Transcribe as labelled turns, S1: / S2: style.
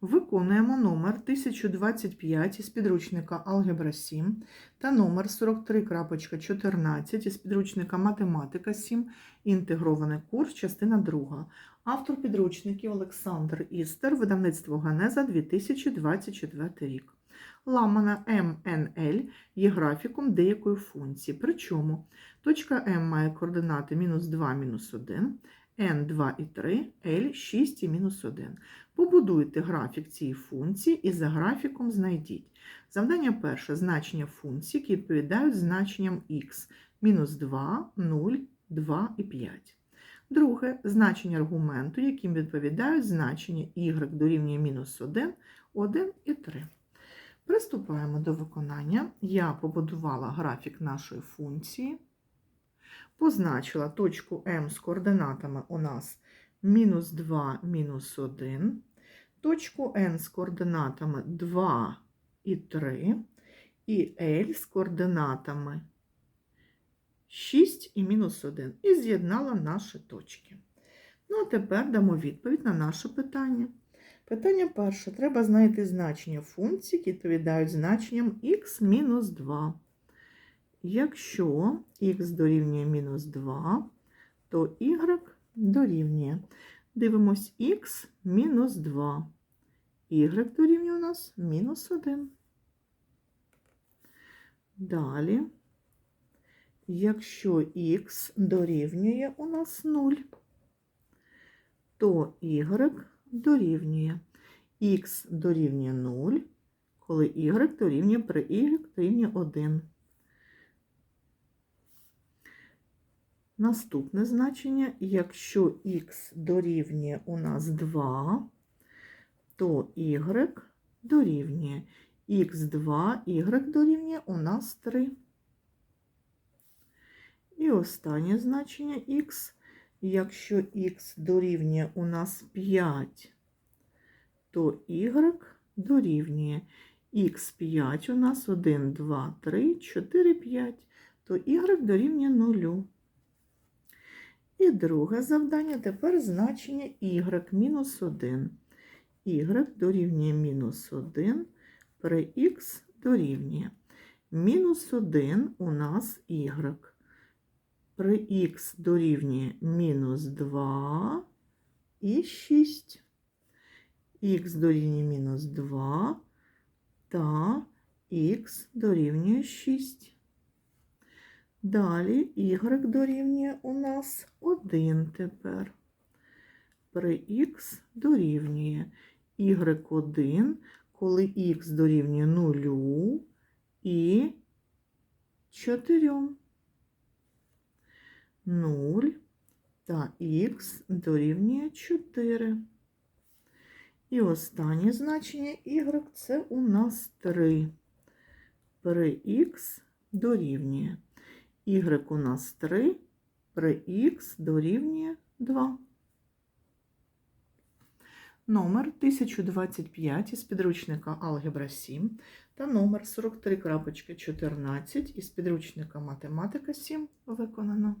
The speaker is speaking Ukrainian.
S1: Виконуємо номер 1025 із підручника Алгебра 7 та номер 43.14 із підручника Математика 7. Інтегрований курс, частина 2. Автор підручників Олександр Істер, видавництво Ганеза 2024 рік. Ламана МНЛ є графіком деякої функції. Причому точка М має координати мінус 2, мінус 1, N 2 і 3, L 6 і мінус 1. Побудуйте графік цієї функції і за графіком знайдіть. Завдання перше значення функцій, які відповідають значенням x мінус 2, 0, 2 і 5. Друге значення аргументу, яким відповідають значення y дорівнює мінус 1, 1 і 3. Приступаємо до виконання. Я побудувала графік нашої функції, позначила точку М з координатами у нас мінус 2, мінус 1, точку N з координатами 2 і 3, і L з координатами 6 і мінус 1. І з'єднала наші точки. Ну, а тепер дамо відповідь на наше питання. Питання перше. Треба знайти значення функцій, які відповідають значенням х мінус 2. Якщо х дорівнює мінус 2, то y дорівнює. Дивимось х мінус 2. Y дорівнює у нас мінус 1. Далі, якщо х дорівнює у нас 0, то y дорівнює х дорівнює 0, коли y дорівнює при y дорівнює 1. Наступне значення, якщо х дорівнює у нас 2, то y дорівнює х2, y дорівнює у нас 3. І останнє значення х, якщо х дорівнює у нас 5, то y дорівнює х5 у нас 1, 2, 3, 4, 5, то y дорівнює 0. І друге завдання тепер значення y мінус 1. y дорівнює мінус 1 при х дорівнює. Мінус 1 у нас y. При х дорівнює мінус 2 і 6. х дорівнює мінус 2 та х дорівнює 6. Далі y дорівнює у нас 1 тепер. При х дорівнює y1, коли х дорівнює 0 і 4. 0 та х дорівнює 4. І останнє значення y це у нас 3. При х дорівнює. Y у нас 3, при х дорівнює 2. Номер 1025 із підручника Алгебра 7 та номер 43.14 із підручника Математика 7 виконано.